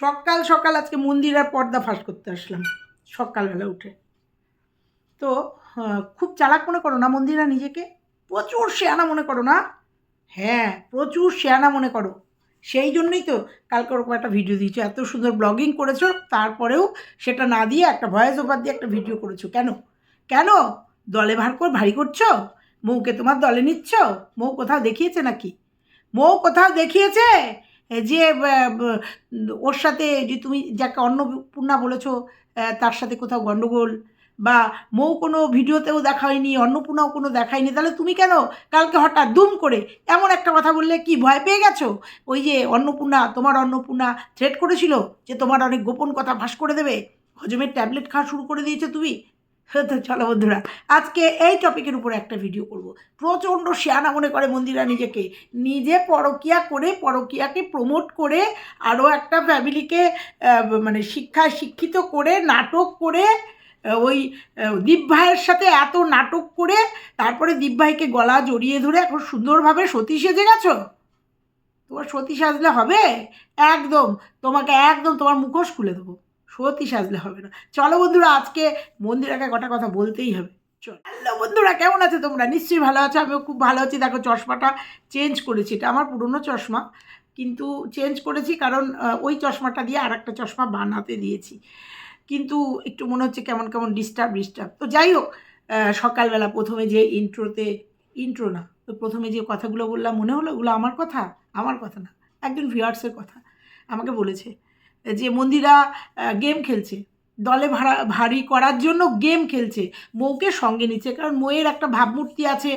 সকাল সকাল আজকে মন্দিরের পর্দা ফাঁস করতে আসলাম, সকালবেলা উঠে। তো খুব চালাক মনে করো না মন্দিরা নিজেকে? প্রচুর শেয়ানা মনে করো না? হ্যাঁ প্রচুর শেয়ানা মনে করো। সেই জন্যই তো কালকে ওরকম একটা ভিডিও দিয়েছ, এত সুন্দর ব্লগিং করেছ, তারপরেও সেটা না দিয়ে একটা ভয়েস ওভার দিয়ে একটা ভিডিও করেছ। কেন? কেন? দলে ভার করে, ভারী করছ? মৌকে তোমার দলে নিচ্ছ? মৌ কোথাও দেখিয়েছে নাকি? মৌ কোথাও দেখিয়েছে? যে ওর সাথে যে তুমি যাকে অন্নপূর্ণা বলেছ তার সাথে কোথাও গণ্ডগোল বা মৌ কোনো ভিডিওতেও দেখায়নি অন্নপূর্ণাও কোনো দেখায়নি তাহলে তুমি কেন কালকে হঠাৎ দুম করে এমন একটা কথা বললে কি ভয় পেয়ে গেছো? ওই যে অন্নপূর্ণা, তোমার অন্নপূর্ণা থ্রেট করেছিল যে তোমার অনেক গোপন কথা ফাঁস করে দেবে? হজমের ট্যাবলেট খাওয়া শুরু করে দিয়েছ তুমি। তো চলো বন্ধুরা আজকে এই টপিকের উপরে একটা ভিডিও করব। প্রচণ্ড শেয়ানা মনে করে মন্দিরা নিজেকে। নিজে পরকিয়া করে পরকিয়াকে প্রমোট করে আরও একটা ফ্যামিলিকে মানে শিক্ষায় শিক্ষিত করে নাটক করে ওই আহ, দীপ ভাইয়ের সাথে এত নাটক করে তারপরে দীপ ভাইকে গলা জড়িয়ে ধরে এখন সুন্দরভাবে সতী সেজে গেছো? তোমার সতী সাজলে হবে? একদম তোমাকে একদম তোমার মুখোশ খুলে দেবো। সতী সাজলে হবে না। চলো বন্ধুরা, আজকে মন্দিরাকে কটা কথা বলতেই হবে। চলো। বন্ধুরা, কেমন আছে তোমরা? নিশ্চয়ই ভালো আছো, আমিও খুব ভালো আছি। দেখো, চশমাটা চেঞ্জ করেছি। এটা আমার পুরনো চশমা, কিন্তু চেঞ্জ করেছি কারণ ওই চশমাটা দিয়ে আর একটা চশমা বানাতে দিয়েছি। কিন্তু একটু মনে হচ্ছে কেমন কেমন ডিস্টার্ব ডিস্টার্ব তো যাই হোক সকালবেলা প্রথমে যে ইন্ট্রোতে ইন্ট্রো না, তো প্রথমে যে কথাগুলো বললাম, মনে হলো ওগুলো আমার কথা? আমার কথা না, একজন ভিউয়ার্সের কথা। আমাকে বলেছে যে মন্দিরা গেম খেলছে। দলে ভাড়া, ভারী করার জন্য গেম খেলছে। মৌকে সঙ্গে নিচ্ছে। কারণ মৌয়ের একটা ভাবমূর্তি আছে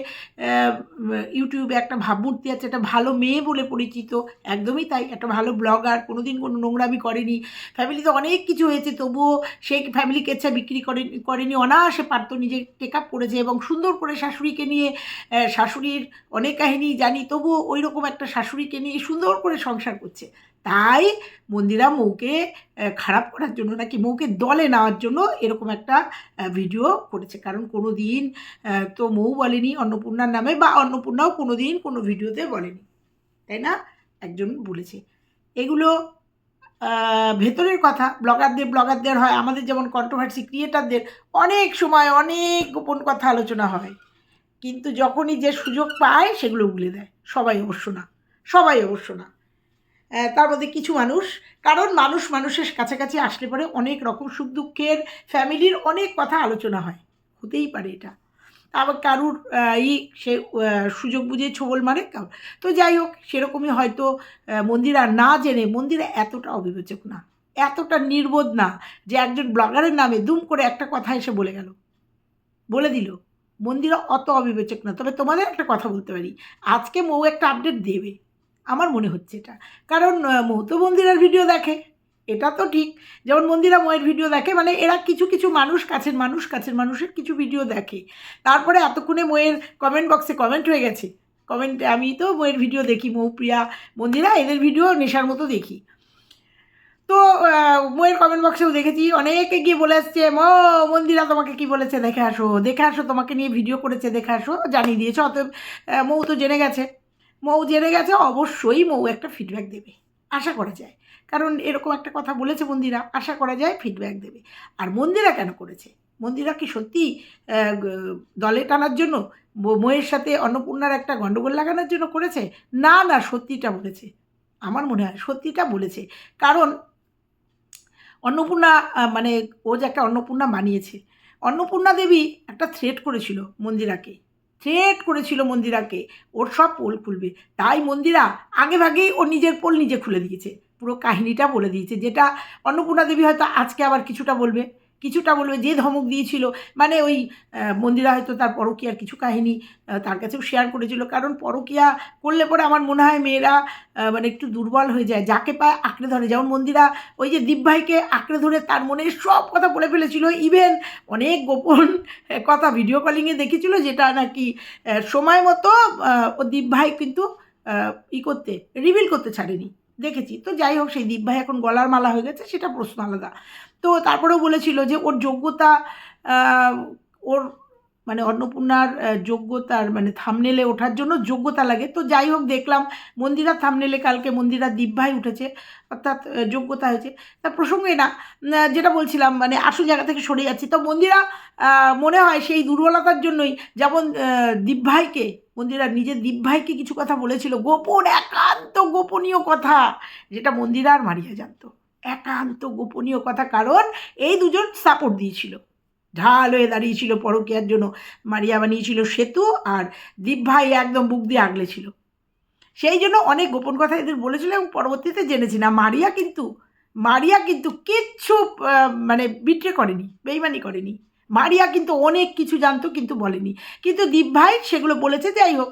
ইউটিউবে একটা ভাবমূর্তি আছে, একটা ভালো মেয়ে বলে পরিচিত। একদমই তাই। একটা ভালো ব্লগার কোনো দিন কোনো নোংরামি করেনি। ফ্যামিলিতে অনেক কিছু হয়েছে। তবুও সেই ফ্যামিলি কেচ্ছা বিক্রি করে, করেনি। অনায়াসে পারতো নিজে টেক আপ করেছে এবং সুন্দর করে শাশুড়িকে নিয়ে শাশুড়ির অনেক কাহিনী জানি। তবুও ওই রকম একটা শাশুড়িকে নিয়ে সুন্দর করে সংসার করছে। তাই মন্দিরা মৌকে খারাপ করার জন্য নাকি মৌকে দলে নেওয়ার জন্য এরকম একটা ভিডিও করেছে। কারণ কোনো দিন তো মৌ বলেনি, অন্নপূর্ণার নামে বা অন্নপূর্ণাও কোনো দিন কোনো ভিডিওতে বলেনি। তাই না? একজন বলেছে। এগুলো ভেতরের কথা। ব্লগারদের ব্লগারদের হয়, আমাদের যেমন কন্ট্রোভার্সি ক্রিয়েটারদের অনেক সময় অনেক গোপন কথা আলোচনা হয়। কিন্তু যখনই যে সুযোগ পায়, সেগুলো উগলে দেয়। সবাই অবশ্য না। সবাই অবশ্য না। তার মধ্যে কিছু মানুষ, কারণ মানুষ মানুষের কাছাকাছি আসলে পরে অনেক রকম সুখ দুঃখের ফ্যামিলির অনেক কথা আলোচনা হয়। হতেই পারে এটা। আবার কারুর ই সে সুযোগ বুঝে ছোবল মারে কারুর তো যাই হোক, সেরকমই হয়তো মন্দিরা না জেনে মন্দিরা এতটা অবিবেচক না, এতটা নির্বোধ না যে একজন ব্লগারের নামে দুম করে একটা কথা এসে বলে গেল। বলে দিল, মন্দিরা অত অবিবেচক না, তবে তোমাদের একটা কথা বলতে পারি। আজকে মৌ একটা আপডেট দেবে। আমার মনে হচ্ছে এটা। কারণ আহ, মৌ তো মন্দিরার ভিডিও দেখে এটা তো ঠিক। যেমন মন্দিরা ময়ের ভিডিও দেখে মানে এরা কিছু কিছু মানুষ কাছের মানুষ কাছের মানুষের কিছু ভিডিও দেখে। তারপরে এতক্ষণে ময়ের কমেন্ট বক্সে কমেন্ট হয়ে গেছে। কমেন্টে আমি তো ময়ের ভিডিও দেখি মৌ প্রিয়া মন্দিরা এদের ভিডিও নেশার মতো দেখি। তো ময়ের কমেন্ট বক্সেও দেখেছি অনেকে গিয়ে বলে আসছে ম মন্দিরা তোমাকে কি বলেছে? দেখে আসো দেখে আসো তোমাকে নিয়ে ভিডিও করেছে দেখে আসো জানিয়ে দিয়েছে। আহ, মৌ তো জেনে গেছে। মৌ জেনে গেছে, অবশ্যই মৌ একটা ফিডব্যাক দেবে। আশা করা যায়। কারণ এরকম একটা কথা বলেছে মন্দিরা, আশা করা যায় ফিডব্যাক দেবে। আর মন্দিরা কেন করেছে? মন্দিরা কি সত্যি দলে টানার জন্য ময়ের সাথে অন্নপূর্ণার একটা গণ্ডগোল লাগানোর জন্য করেছে? না না, সত্যিটা বলেছে। আমার মনে হয় সত্যিটা বলেছে। কারণ অন্নপূর্ণা মানে ও যে একটা অন্নপূর্ণা বানিয়েছে অন্নপূর্ণা দেবী একটা থ্রেট করেছিল মন্দিরাকে। থ্রেট করেছিল মন্দিরাকে। ওর সব পোল খুলবে। তাই মন্দিরা আগে ভাগেই ও নিজের পোল নিজে খুলে দিয়েছে। পুরো কাহিনীটা বলে দিয়েছে, যেটা অন্নপূর্ণা দেবী হয়তো আজকে আবার কিছুটা বলবে। কিছুটা বলবে যে ধমক দিয়েছিল মানে ওই মন্দিরা হয়তো তার পরকীয়ার কিছু কাহিনী তার কাছেও শেয়ার করেছিল। কারণ পরকীয়া করলে পরে আমার মনে হয় মেয়েরা মানে একটু দুর্বল হয়ে যায়। যাকে পায় আঁকড়ে ধরে। যেমন মন্দিরা ওই যে দীপ ভাইকে আঁকড়ে ধরে তার মনে সব কথা বলে ফেলেছিল। ইভেন অনেক গোপন কথা ভিডিও কলিংয়ে দেখেছিল যেটা নাকি সময় মতো ও দীপ ভাই কিন্তু ই করতে রিভিল করতে ছাড়েনি। দেখেছি। তো যাই হোক, সেই দীপ ভাই এখন গলার মালা হয়ে গেছে, সেটা প্রশ্ন আলাদা। তো তারপরেও বলেছিল যে ওর যোগ্যতা ওর মানে অন্নপূর্ণার যোগ্যতার মানে থামনেলে ওঠার জন্য যোগ্যতা লাগে। তো যাই হোক, দেখলাম মন্দিরার থামনেলে কালকে মন্দিরার দিব্যাই উঠেছে, অর্থাৎ যোগ্যতা হয়েছে। তা প্রসঙ্গে না যেটা বলছিলাম মানে আসল জায়গা থেকে সরে যাচ্ছি। তো মন্দিরা মনে হয় সেই দুর্বলতার জন্যই যেমন দিব্যাইকে মন্দিরা নিজের দিব্যাইকে কিছু কথা বলেছিল, গোপন, একান্ত গোপনীয় কথা, যেটা মন্দিরা আর মারিয়া জানতো। একান্ত গোপনীয় কথা, কারণ এই দুজন সাপোর্ট দিয়েছিল। ঢাল হয়ে দাঁড়িয়েছিল পরকীয়ার জন্য, মারিয়া বানিয়েছিল সেতু আর দীপ ভাই একদম বুক দিয়ে আগলে ছিল। সেই জন্য অনেক গোপন কথা এদের বলেছিল এবং পরবর্তীতে জেনেছি না, মারিয়া কিন্তু মারিয়া কিন্তু কিচ্ছু মানে বিট্রে করেনি, বেইমানি করেনি। মারিয়া কিন্তু অনেক কিছু জানতো কিন্তু বলেনি। কিন্তু দীপ ভাই সেগুলো বলেছে, যাই হোক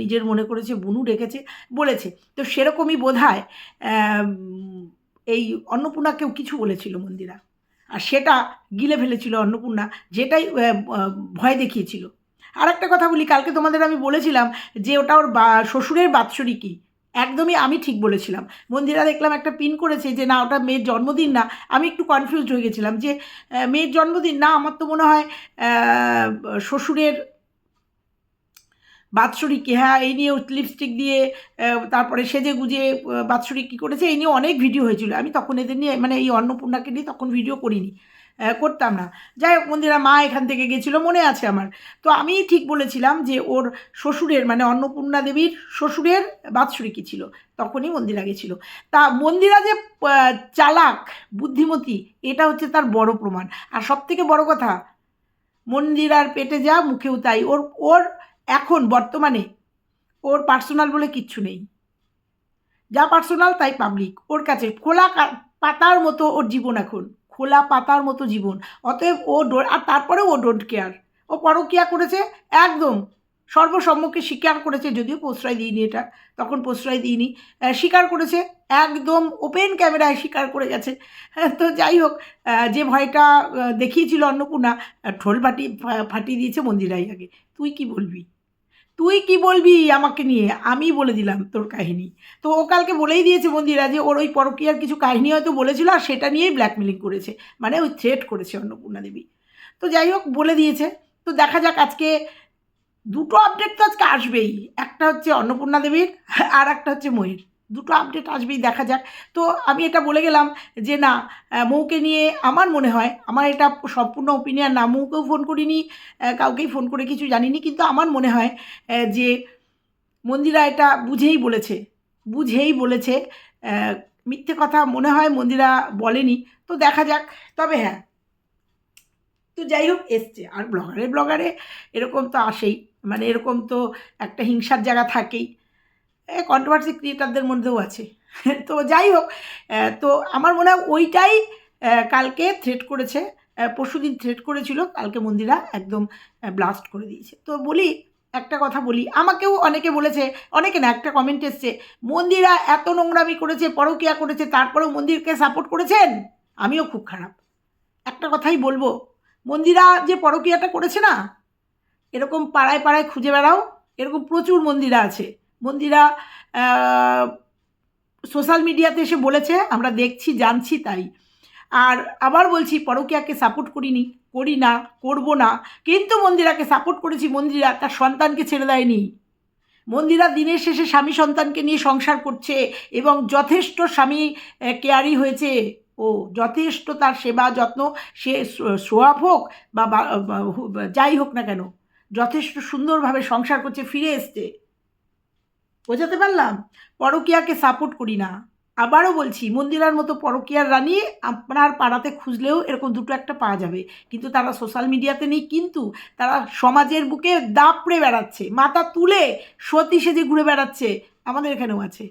নিজের মনে করেছে, বুনু রেখেছে বলেছে। তো সেরকমই বোধ হয় এই অন্নপূর্ণাকেও কিছু বলেছিল মন্দিরা। আর সেটা গিলে ফেলেছিল অন্নপূর্ণা, যেটাই ভয় দেখিয়েছিল। আর একটা কথা বলি, কালকে তোমাদের আমি বলেছিলাম যে ওটা ওর বা, শ্বশুরের বাৎসরিকী একদমই আমি ঠিক বলেছিলাম। মন্দিরা দেখলাম একটা পিন করেছে যে না, ওটা মেয়ের জন্মদিন না। আমি একটু কনফিউজড হয়ে গেছিলাম যে মেয়ের জন্মদিন না, আমার তো মনে হয় শ্বশুরের বাৎসরিকী হ্যাঁ এই নিয়ে লিপস্টিক দিয়ে তারপরে সেজে গুজে বাৎসরিক কী করেছে? এই নিয়ে অনেক ভিডিও হয়েছিল। আমি তখন এদের নিয়ে মানে এই অন্নপূর্ণাকে নিয়ে তখন ভিডিও করিনি করতাম না। যাই হোক মন্দিরা মা এখান থেকে গেছিল, মনে আছে আমার। তো আমি ঠিক বলেছিলাম যে ওর শ্বশুরের মানে অন্নপূর্ণা দেবীর শ্বশুরের বাৎসরিকী ছিল? তখনই মন্দিরা গেছিল। তা মন্দিরা যে চালাক, বুদ্ধিমতী, এটা হচ্ছে তার বড় প্রমাণ। আর সব থেকে বড় কথা, মন্দিরার পেটে যা, মুখেও তাই। ওর ওর এখন বর্তমানে। ওর পার্সোনাল বলে কিচ্ছু নেই। যা পার্সোনাল তাই পাবলিক ওর কাছে খোলা পাতার মতো ওর জীবন এখন। খোলা পাতার মতো জীবন। অতএব ও আর তারপরে ও ডোন্ট কেয়ার ও পরকিয়া করেছে একদম। সর্বসম্মুখে স্বীকার করেছে যদিও প্রশ্রয় দিইনি এটা। তখন প্রশ্রয় দিইনি। স্বীকার করেছে একদম ওপেন ক্যামেরায় স্বীকার করে গেছে। হ্যাঁ, তো যাই হোক যে ভয়টা দেখিয়েছিল অন্নপূর্ণা ঠোল ফাটি ফাটিয়ে দিয়েছে মন্দিরাই আগে। তুই কি বলবি? তুই কি বলবি আমাকে নিয়ে? আমি বলে দিলাম তোর কাহিনী। তো ও কালকে বলেই দিয়েছে মন্দিরা যে ওর ওই পরকীয়ার কিছু কাহিনী হয়তো বলেছিল আর সেটা নিয়েই ব্ল্যাকমেলিং করেছে। মানে ওই থ্রেট করেছে অন্নপূর্ণা দেবী। তো যাই হোক, বলে দিয়েছে। তো দেখা যাক আজকে দুটো আপডেট তো আজকে আসবেই। একটা হচ্ছে অন্নপূর্ণা দেবীর আর একটা হচ্ছে ময়ূর। দুটো আপডেট আসবেই, দেখা যাক। তো আমি এটা বলে গেলাম যে, না মৌকে নিয়ে আমার মনে হয়, আমার এটা সম্পূর্ণ ওপিনিয়ন না, মৌকেও ফোন করিনি কাউকেই ফোন করে কিছু জানিনি, কিন্তু আমার মনে হয় যে মন্দিরা এটা বুঝেই বলেছে বুঝেই বলেছে মিথ্যে কথা মনে হয় মন্দিরা বলেনি, তো দেখা যাক, তবে হ্যাঁ। তো যাই হোক, এসছে, আর ব্লগারে ব্লগারে এরকম তো আসেই মানে এরকম তো একটা হিংসার জায়গা থাকেই। কন্ট্রোভার্সি ক্রিয়েটারদের মধ্যেও আছে। তো যাই হোক তো আমার মনে হয় ওইটাই কালকে থ্রেট করেছে পরশু দিন থ্রেট করেছিল, কালকে মন্দিরা একদম ব্লাস্ট করে দিয়েছে। তো বলি, একটা কথা বলি, আমাকেও অনেকে বলেছে, অনেকে না, একটা কমেন্ট এসছে, মন্দিরা এত নোংরামি করেছে, পরকিয়া করেছে, তারপরেও মন্দিরকে সাপোর্ট করেছেন? আমিও খুব খারাপ। একটা কথাই বলব, মন্দিরা যে পরকিয়াটা করেছে না, এরকম পাড়ায় পাড়ায় খুঁজে বেড়াও, এরকম প্রচুর মন্দিরা আছে। মন্দিরা সোশ্যাল মিডিয়াতে এসে বলেছে, আমরা দেখছি, জানছি তাই। আর আবার বলছি, পরকিয়াকে সাপোর্ট করিনি, করি না, করব না। কিন্তু মন্দিরাকে সাপোর্ট করেছি, মন্দিরা তার সন্তানকে ছেড়ে দেয়নি। মন্দিরা দিনের শেষে স্বামী সন্তানকে নিয়ে সংসার করছে এবং যথেষ্ট স্বামী কেয়ারি হয়েছে। ও, যথেষ্ট তার সেবা যত্ন, সে সোয়াব হোক বা- যাই হোক না কেন, যথেষ্ট সুন্দরভাবে সংসার করছে, ফিরে এসছে। বোঝাতে পারলাম? পরকিয়াকে সাপোর্ট করি না। আবারও বলছি, মন্দিরার মতো পরকিয়ার রানী আপনার পাড়াতে খুঁজলেও এরকম দুটো একটা পাওয়া যাবে। কিন্তু তারা সোশ্যাল মিডিয়াতে নেই, কিন্তু তারা সমাজের বুকে দাপড়ে বেড়াচ্ছে। মাথা তুলে সতী সেজে ঘুরে বেড়াচ্ছে। আমাদের এখানেও আছে।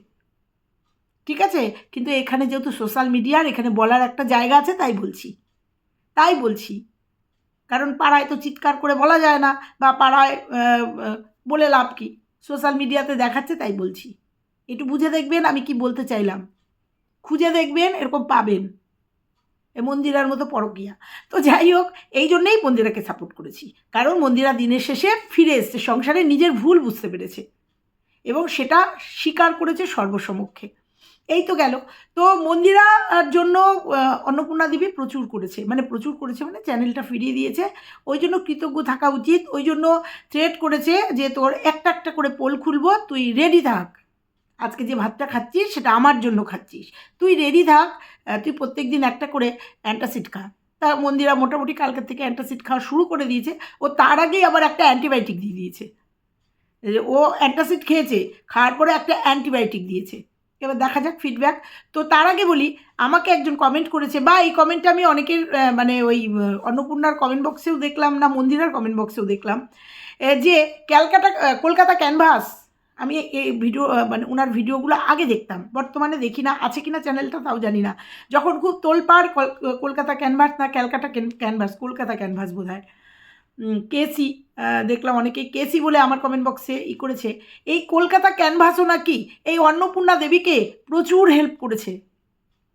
ঠিক আছে? কিন্তু এখানে যেহেতু সোশ্যাল মিডিয়ার এখানে বলার একটা জায়গা আছে, তাই বলছি। তাই বলছি। কারণ পাড়ায় তো চিৎকার করে বলা যায় না, বা পাড়ায় বলে লাভ কি? সোশ্যাল মিডিয়াতে দেখাচ্ছে, তাই বলছি। একটু বুঝে দেখবেন আমি কি বলতে চাইলাম। খুঁজে দেখবেন, এরকম পাবেন। মন্দিরার মতো পরকিয়া। তো যাই হোক, এই জন্যেই মন্দিরাকে সাপোর্ট করেছি। কারণ মন্দিরা দিনের শেষে ফিরে এসছে, সংসারে নিজের ভুল বুঝতে পেরেছে। এবং সেটা স্বীকার করেছে সর্বসমক্ষে। এই তো গেল। তো মন্দিরার জন্য অন্নপূর্ণা দেবী প্রচুর করেছে। মানে প্রচুর করেছে মানে চ্যানেলটা ফিরিয়ে দিয়েছে। ওই জন্য কৃতজ্ঞ থাকা উচিত। ওই জন্য থ্রেট করেছে যে তোর একটা একটা করে পোল খুলবো, তুই রেডি থাক। আজকে যে ভাতটা খাচ্ছিস, সেটা আমার জন্য খাচ্ছিস। তুই রেডি থাক। তুই প্রত্যেক দিন একটা করে অ্যান্টাসিড খা। তা মন্দিরা মোটামুটি কালকের থেকে অ্যান্টাসিড খাওয়া শুরু করে দিয়েছে। ও তার আগেই আবার একটা অ্যান্টিবায়োটিক দিয়ে দিয়েছে। ও অ্যান্টাসিড খেয়েছে, খাওয়ার পরে একটা অ্যান্টিবায়োটিক দিয়েছে। এবার দেখা যাক ফিডব্যাক তো তার আগে বলি, আমাকে একজন কমেন্ট করেছে, বা এই কমেন্টটা আমি অনেকের মানে ওই অন্নপূর্ণার কমেন্ট বক্সেও দেখলাম না, মন্দিরার কমেন্ট বক্সেও দেখলাম যে ক্যালকাটা কলকাতা ক্যানভাস আমি এই ভিডিও মানে ওনার ভিডিওগুলো আগে দেখতাম, বর্তমানে দেখি না, আছে কিনা চ্যানেলটা তাও জানি না। যখন খুব তোলপাড় কল- কলকাতা ক্যানভাস না, ক্যালকাটা ক্যানভাস কলকাতা ক্যানভাস বোধ হয় কেসি দেখলাম অনেকে কেসি বলে আমার কমেন্ট বক্সে ই করেছে। এই কলকাতা ক্যানভাসও নাকি? এই অন্নপূর্ণা দেবীকে প্রচুর হেল্প করেছে।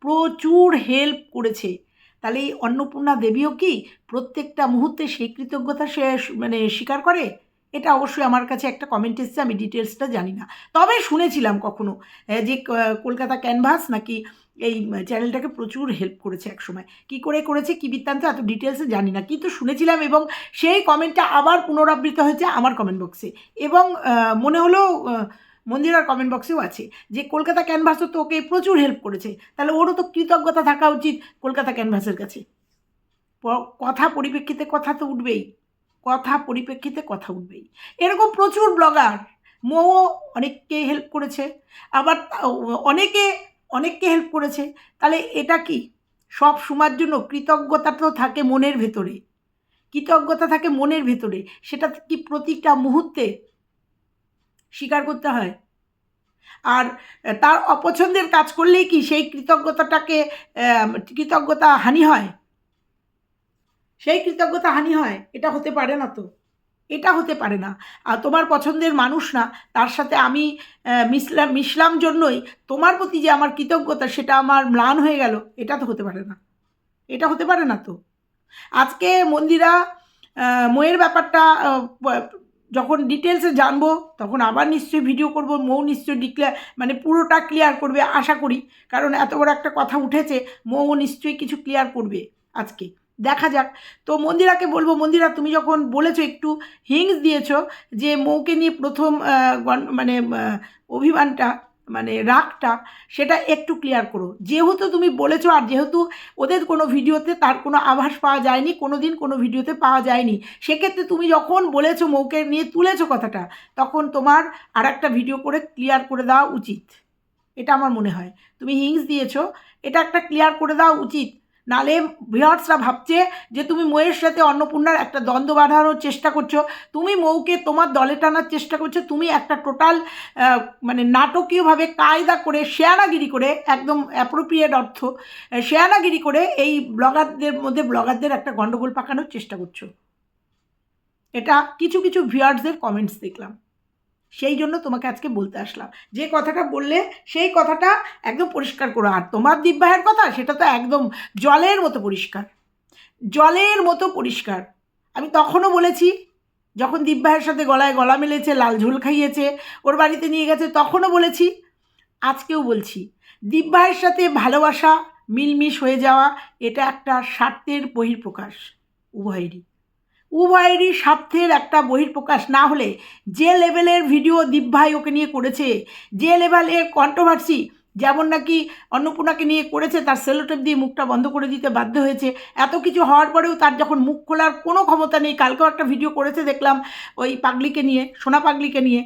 প্রচুর হেল্প করেছে। তাহলে এই অন্নপূর্ণা দেবীও কি প্রত্যেকটা মুহূর্তে সেই কৃতজ্ঞতা সে মানে স্বীকার করে? এটা অবশ্যই আমার কাছে একটা কমেন্ট এসছে, আমি ডিটেলসটা জানি না। তবে শুনেছিলাম কখনো যে কলকাতা ক্যানভাস নাকি এই চ্যানেলটাকে প্রচুর হেল্প করেছে একসময়। কি করে করেছে, কী বৃত্তান্ত, এত ডিটেলসে জানি না। কিন্তু শুনেছিলাম এবং সেই কমেন্টটা আবার পুনরাবৃত্ত হয়েছে আমার কমেন্ট বক্সে এবং মনে হলো মন্দিরার কমেন্ট বক্সেও আছে যে, কলকাতা ক্যানভাসও তো ওকে প্রচুর হেল্প করেছে। তাহলে ওরও তো কৃতজ্ঞতা থাকা উচিত কলকাতা ক্যানভাসের কাছে। কথা পরিপ্রেক্ষিতে কথা তো উঠবেই। কথা পরিপ্রেক্ষিতে কথা উঠবেই। এরকম প্রচুর ব্লগার মৌ অনেককে হেল্প করেছে। আবার অনেকে অনেককে হেল্প করেছে। তাহলে এটা কি? সব সময়ের জন্য কৃতজ্ঞতা তো থাকে মনের ভেতরে। কৃতজ্ঞতা থাকে মনের ভেতরে। সেটা কি প্রতিটা মুহূর্তে স্বীকার করতে হয়? আর তার অপছন্দের কাজ করলেই কি সেই কৃতজ্ঞতাটাকে কৃতজ্ঞতা হানি হয়? সেই কৃতজ্ঞতা হানি হয়? এটা হতে পারে না তো। এটা হতে পারে না। আর তোমার পছন্দের মানুষ না, তার সাথে আমি মিশলাম মিশলাম জন্যই তোমার প্রতি যে আমার কৃতজ্ঞতা, সেটা আমার ম্লান হয়ে গেল, এটা তো হতে পারে না। এটা হতে পারে না তো। আজকে মন্দিরা ময়ের ব্যাপারটা যখন ডিটেলসে জানব, তখন আবার নিশ্চয়ই ভিডিও করব, মৌ নিশ্চয়ই ডিক্লেয়ার মানে পুরোটা ক্লিয়ার করবে, আশা করি। কারণ এত বড় একটা কথা উঠেছে মৌ নিশ্চয়ই কিছু ক্লিয়ার করবে আজকে। দেখা যাক। তো মন্দিরাকে বলব, মন্দিরা তুমি যখন বলেছ, একটু হিংস দিয়েছ যে মৌকে নিয়ে প্রথম মানে অভিমানটা মানে রাগটা, সেটা একটু ক্লিয়ার করো। যেহেতু তুমি বলেছ আর যেহেতু ওদের কোনো ভিডিওতে তার কোনো আভাস পাওয়া যায়নি কোনো দিন কোনো ভিডিওতে পাওয়া যায়নি, সেক্ষেত্রে তুমি যখন বলেছ মৌকে নিয়ে তুলেছো কথাটা, তখন তোমার আর একটা ভিডিও করে ক্লিয়ার করে দেওয়া উচিত। এটা আমার মনে হয়। তুমি হিংস দিয়েছ, এটা একটা ক্লিয়ার করে দেওয়া উচিত। নালে ভিউয়ার্সরা ভাবছে যে তুমি মৌয়ের সাথে অন্নপূর্ণার একটা দ্বন্দ্ব বাঁধানোর চেষ্টা করছ। তুমি মৌকে তোমার দলে টানার চেষ্টা করছ। তুমি একটা টোটাল মানে নাটকীয়ভাবে কায়দা করে শেয়ানাগিরি করে, একদম অ্যাপ্রোপ্রিয়েট অর্থ শেয়ানাগিরি করে এই ব্লগারদের মধ্যে ব্লগারদের একটা গণ্ডগোল পাকানোর চেষ্টা করছ। এটা কিছু কিছু ভিউয়ার্সদের কমেন্টস দেখলাম। সেই জন্য তোমাকে আজকে বলতে আসলাম। যে কথাটা বললে সেই কথাটা একদম পরিষ্কার করো। আর তোমার দিব্যাহের কথা সেটা তো একদম জলের মতো পরিষ্কার। জলের মতো পরিষ্কার। আমি তখনও বলেছি, যখন দিব্যাহের সাথে গলায় গলা মেলেছে, লাল ঝোল খাইয়েছে, ওর বাড়িতে নিয়ে গেছে, তখনও বলেছি, আজকেও বলছি, দিব্যাহের সাথে ভালোবাসা, মিলমিশ হয়ে যাওয়া, এটা একটা স্বার্থের বহির্প্রকাশ উভয়েরই। উভয়েরই স্বার্থের একটা বহির্প্রকাশ না হলে যে লেভেলের ভিডিও দিব্যাই ওকে নিয়ে করেছে, যে লেভেলের কন্ট্রোভার্সি যেমন নাকি অন্নপূর্ণাকে নিয়ে করেছে, তার সেলোটেপ দিয়ে মুখটা বন্ধ করে দিতে বাধ্য হয়েছে। এত কিছু হওয়ার পরেও তার যখন মুখ খোলার কোনো ক্ষমতা নেই, কালকেও একটা ভিডিও করেছে দেখলাম ওই পাগলিকে নিয়ে, সোনা পাগলিকে নিয়ে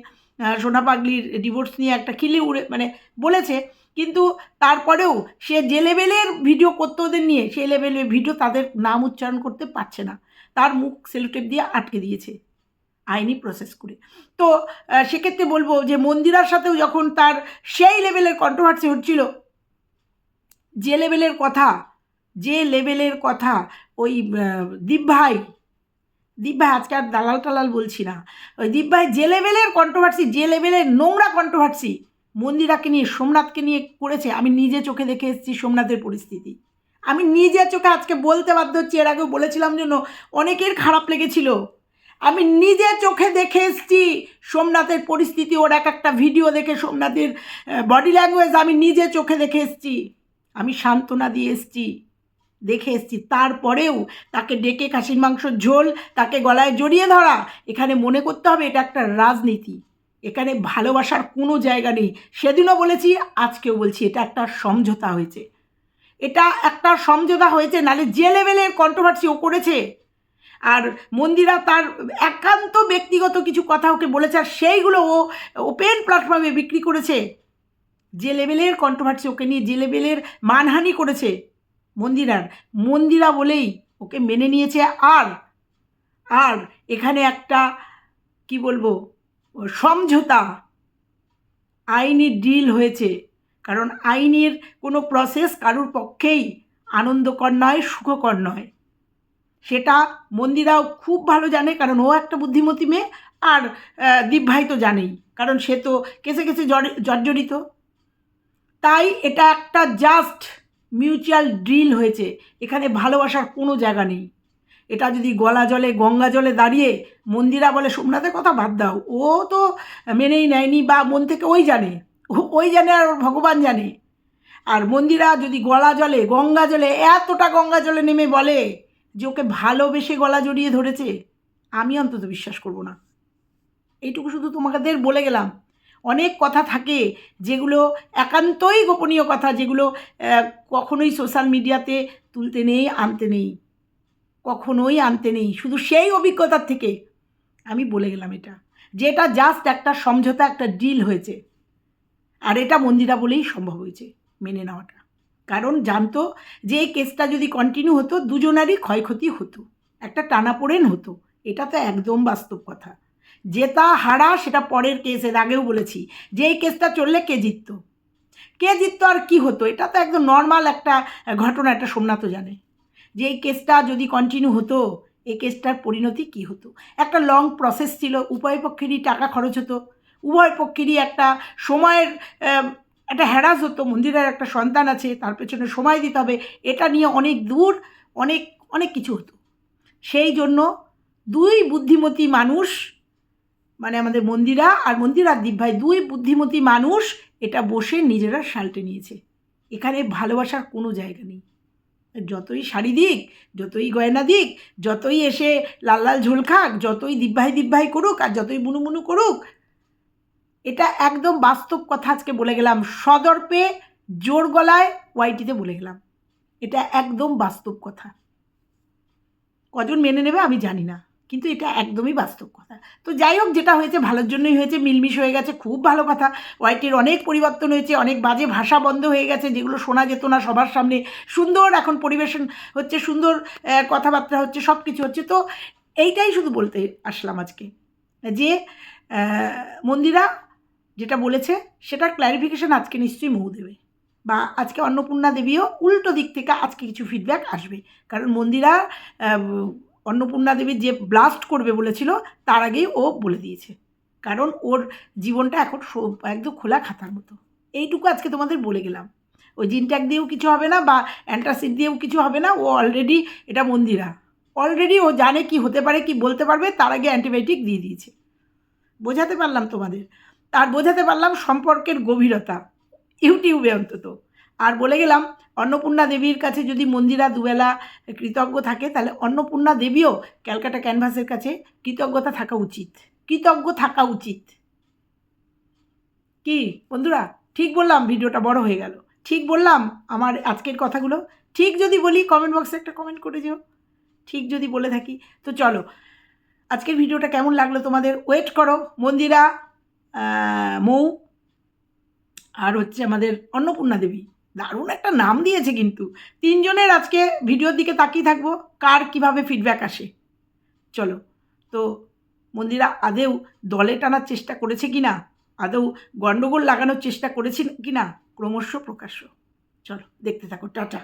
সোনা পাগলির ডিভোর্স নিয়ে একটা খিলি উড়ে মানে বলেছে। কিন্তু তারপরেও সে যে লেভেলের ভিডিও করতে ওদের নিয়ে সেই লেভেলের ভিডিও তাদের নাম উচ্চারণ করতে পারছে না। তার মুখ সেলোটেপ দিয়ে আটকে দিয়েছে আইনি প্রসেস করে। তো সেক্ষেত্রে বলব যে মন্দিরার সাথেও যখন তার সেই লেভেলের কন্ট্রোভার্সি হচ্ছিল, যে লেভেলের কথা, যে লেভেলের কথা ওই দীপভাই দীপভাই আজকে আর দালাল টালাল বলছি না, ওই দীপভাই যে লেভেলের কন্ট্রোভার্সি যে লেভেলের নোংরা কন্ট্রোভার্সি মন্দিরাকে নিয়ে, সোমনাথকে নিয়ে করেছে, আমি নিজে চোখে দেখে এসেছি সোমনাথের পরিস্থিতি। আমি নিজে চোখে আজকে বলতে বাধ্য হচ্ছি, এর আগেও বলেছিলাম জন্য অনেকের খারাপ লেগেছিল। আমি নিজে চোখে দেখে এসছি, সোমনাথের পরিস্থিতি, ওর এক একটা ভিডিও দেখে সোমনাথের বডি ল্যাঙ্গুয়েজ আমি নিজে চোখে দেখে এসছি। আমি সান্ত্বনা দিয়ে এসছি, দেখে এসছি। তারপরেও তাকে ডেকে খাসির মাংসর ঝোল, তাকে গলায় জড়িয়ে ধরা, এখানে মনে করতে হবে এটা একটা রাজনীতি। এখানে ভালোবাসার কোনো জায়গা নেই। সেদিনও বলেছি, আজকেও বলছি, এটা একটা সমঝোতা হয়েছে। এটা একটা সমঝোতা হয়েছে, নালে যে লেভেলের কন্ট্রোভার্সি ও করেছে। আর মন্দিরা তার একান্ত ব্যক্তিগত কিছু কথা ওকে বলেছে, আর সেইগুলো ও ওপেন প্ল্যাটফর্মে বিক্রি করেছে। যে লেভেলের কন্ট্রোভার্সি ওকে নিয়ে, যে লেভেলের মানহানি করেছে মন্দিরার, মন্দিরা বলেই ওকে মেনে নিয়েছে। আর আর এখানে একটা, কি বলব, সমঝোতা আইনি ডিল হয়েছে। কারণ আইনের কোনো প্রসেস কারুর পক্ষেই আনন্দকর নয় সুখকর নয়। সেটা মন্দিরাও খুব ভালো জানে কারণ ও একটা বুদ্ধিমতী মেয়ে আর আহ, দীপ ভাই তো জানেই কারণ সে তো কেসে কেসে জর্জরিত। তাই এটা একটা জাস্ট মিউচুয়াল ড্রিল হয়েছে এখানে ভালোবাসার কোনো জায়গা নেই। এটা যদি গলা জলে গঙ্গা জলে দাঁড়িয়ে মন্দিরা বলে সোমনাথের কথা বাদ দাও। ও তো মেনেই নেয়নি বা মন থেকে ওই জানে। ওই জানে আর ভগবান জানে। আর মন্দিরা যদি গলা জলে, গঙ্গা জলে, এতটা গঙ্গা জলে নেমে বলে যে ওকে ভালোবেসে গলা জড়িয়ে ধরেছে, আমি অন্তত বিশ্বাস করব না। এইটুকু শুধু তোমাদের বলে গেলাম। অনেক কথা থাকে যেগুলো একান্তই গোপনীয় কথা, যেগুলো কখনোই সোশ্যাল মিডিয়াতে তুলতে নেই, আনতে নেই। কখনোই আনতে নেই। শুধু সেই অভিজ্ঞতার থেকে আমি বলে গেলাম এটা। যেটা জাস্ট একটা সমঝোতা, একটা ডিল হয়েছে। আর এটা মন্দিরা বলেই সম্ভব হয়েছে মেনে নেওয়াটা। কারণ জানতো যে এই কেসটা যদি কন্টিনিউ হতো, দুজনারই ক্ষয়ক্ষতি হতো। একটা টানাপোড়েন হতো। এটা তো একদম বাস্তব কথা। জেতা হারা, সেটা পরের কেস এর আগেও বলেছি। যে এই কেসটা চললে কে জিততো? কে জিততো আর কি হতো? এটা তো একদম নর্মাল একটা ঘটনা একটা সোমনাথও জানে। যে এই কেসটা যদি কন্টিনিউ হতো, এই কেসটার পরিণতি কি হতো? একটা লং প্রসেস ছিল। উভয় পক্ষেরই টাকা খরচ হতো। উভয় পক্ষেরই একটা সময়ের একটা হ্যারাস হতো মন্দিরের একটা সন্তান আছে, তার পেছনে সময় দিতে হবে, এটা নিয়ে অনেক দূর, অনেক অনেক কিছু হতো। সেই জন্য দুই বুদ্ধিমতী মানুষ মানে আমাদের মন্দিরা আর মন্দিরার দ্বীপ ভাই দুই বুদ্ধিমতী মানুষ এটা বসে নিজেরা সাল্টে নিয়েছে। এখানে ভালোবাসার কোনো জায়গা নেই। যতই শাড়ি দিক, যতই গয়না দিক, যতই এসে লাল লাল ঝোল খাক, যতই দিব্যাই দিব্যাই করুক আর যতই বুনু করুক এটা একদম বাস্তব কথা আজকে বলে গেলাম। সদর্পে জোর গলায় ওয়াইটিতে বলে গেলাম। এটা একদম বাস্তব কথা। কজন মেনে নেবে আমি জানি না, কিন্তু এটা একদমই বাস্তব কথা। তো যাই হোক, যেটা হয়েছে ভালোর জন্যই হয়েছে, মিলমিশ হয়ে গেছে, খুব ভালো কথা। ওয়াইটির অনেক পরিবর্তন হয়েছে, অনেক বাজে ভাষা বন্ধ হয়ে গেছে, যেগুলো শোনা যেত না সবার সামনে। সুন্দর এখন পরিবেশন হচ্ছে, সুন্দর কথাবার্তা হচ্ছে সব কিছু হচ্ছে। তো এইটাই শুধু বলতে আসলাম আজকে। যে মন্দিরা যেটা বলেছে, সেটার ক্ল্যারিফিকেশন আজকে নিশ্চয়ই মৌ দেবে। বা আজকে অন্নপূর্ণা দেবীও উল্টো দিক থেকে আজকে কিছু ফিডব্যাক আসবে। কারণ মন্দিরা অন্নপূর্ণা দেবী যে ব্লাস্ট করবে বলেছিল, তার আগেই ও বলে দিয়েছে। কারণ ওর জীবনটা এখন একদম খোলা খাতার মতো। এইটুকু আজকে তোমাদের বলে গেলাম। ওই জিনট্যাক দিয়েও কিছু হবে না, বা অ্যান্টাসিড দিয়েও কিছু হবে না, ও অলরেডি এটা মন্দিরা। অলরেডি ও জানে কি হতে পারে, কি বলতে পারবে, তার আগে অ্যান্টিবায়োটিক দিয়ে দিয়েছে। বোঝাতে পারলাম তোমাদের। আর বোঝাতে পারলাম সম্পর্কের গভীরতা। ইউটিউবে অন্তত। আর বলে গেলাম, অন্নপূর্ণা দেবীর কাছে যদি মন্দিরা দুবেলা কৃতজ্ঞ থাকে, তাহলে অন্নপূর্ণা দেবীও ক্যালকাটা ক্যানভাসের কাছে কৃতজ্ঞতা থাকা উচিত। কৃতজ্ঞ থাকা উচিত। কি? বন্ধুরা, ঠিক বললাম ভিডিওটা বড় হয়ে গেল। ঠিক বললাম আমার আজকের কথাগুলো। ঠিক যদি বলি কমেন্ট বক্সে একটা কমেন্ট করে যেও। ঠিক যদি বলে থাকি। তো চলো, আজকের ভিডিওটা কেমন লাগল তোমাদের? ওয়েট করো, মন্দিরা মৌ আর হচ্ছে আমাদের অন্নপূর্ণা দেবী। দারুণ একটা নাম দিয়েছে কিন্তু। তিনজনের আজকে ভিডিওর দিকে তাকিয়ে থাকব, কার কীভাবে ফিডব্যাক আসে। চলো, তো মন্দিরা, আদেও দলে টানার চেষ্টা করেছে কি না আদৌ গণ্ডগোল লাগানোর চেষ্টা করেছে কি না ক্রমশ প্রকাশ্য। চলো, দেখতে থাকো, টাটা।